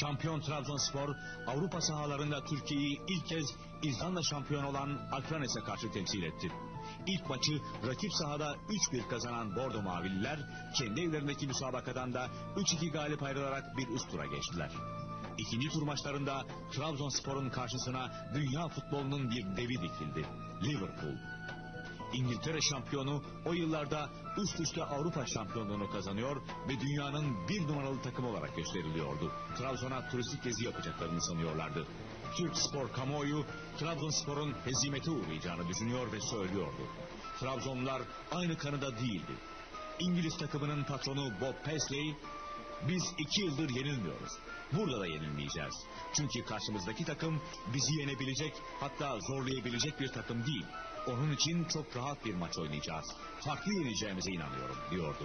Şampiyon Trabzonspor Avrupa sahalarında Türkiye'yi ilk kez İzlanda şampiyonu olan Akranes'e karşı temsil etti. İlk maçı rakip sahada 3-1 kazanan Bordo Mavililer kendi evlerindeki müsabakadan da 3-2 galip ayrılarak bir üst tura geçtiler. İkinci tur maçlarında Trabzonspor'un karşısına dünya futbolunun bir devi dikildi. Liverpool. İngiltere şampiyonu o yıllarda üst üste Avrupa şampiyonluğunu kazanıyor ve dünyanın bir numaralı takım olarak gösteriliyordu. Trabzon'a turistik gezi yapacaklarını sanıyorlardı. Türk spor kamuoyu Trabzonspor'un hezimete uğrayacağını düşünüyor ve söylüyordu. Trabzonlular aynı kanıda değildi. İngiliz takımının patronu Bob Paisley biz iki yıldır yenilmiyoruz. Burada da yenilmeyeceğiz. Çünkü karşımızdaki takım bizi yenebilecek hatta zorlayabilecek bir takım değil. Onun için çok rahat bir maç oynayacağız. Farklı yeneceğimize inanıyorum diyordu.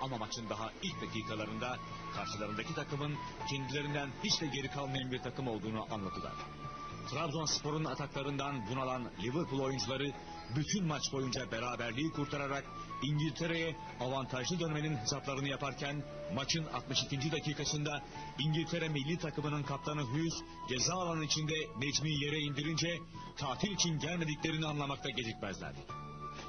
Ama maçın daha ilk dakikalarında karşılarındaki takımın kendilerinden hiç de geri kalmayan bir takım olduğunu anladılar. Trabzonspor'un ataklarından bunalan Liverpool oyuncuları bütün maç boyunca beraberliği kurtararak İngiltere'ye avantajlı dönmenin hesaplarını yaparken maçın 62. dakikasında İngiltere milli takımının kaptanı Hughes ceza alanı içinde Necmi'yi yere indirince tatil için gelmediklerini anlamakta gecikmezler.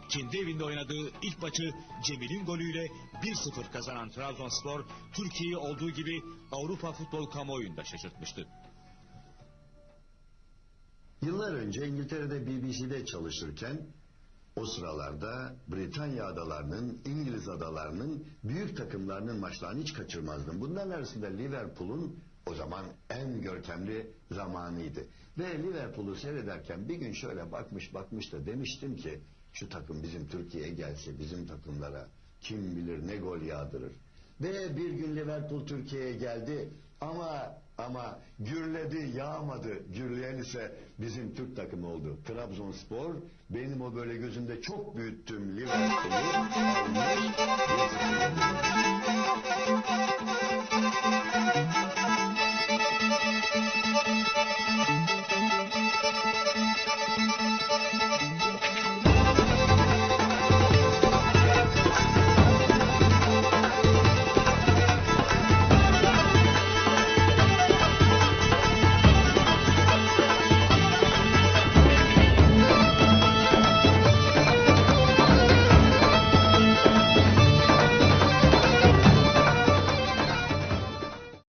Kendi evinde oynadığı ilk maçı Cemil'in golüyle 1-0 kazanan Trabzonspor, Türkiye'yi olduğu gibi Avrupa futbol kamuoyunda şaşırtmıştı. Yıllar önce İngiltere'de BBC'de çalışırken o sıralarda Britanya adalarının, İngiliz adalarının büyük takımlarının maçlarını hiç kaçırmazdım. Bunların arasında Liverpool'un o zaman en görkemli zamanıydı. Ve Liverpool'u seyrederken bir gün şöyle bakmış bakmış da demiştim ki şu takım bizim Türkiye'ye gelse bizim takımlara kim bilir ne gol yağdırır. Ve bir gün Liverpool Türkiye'ye geldi ama ama gürledi yağmadı. Gürleyen ise bizim Türk takımı oldu. Trabzonspor benim o böyle gözümde çok büyüttüğüm Liverpool'u.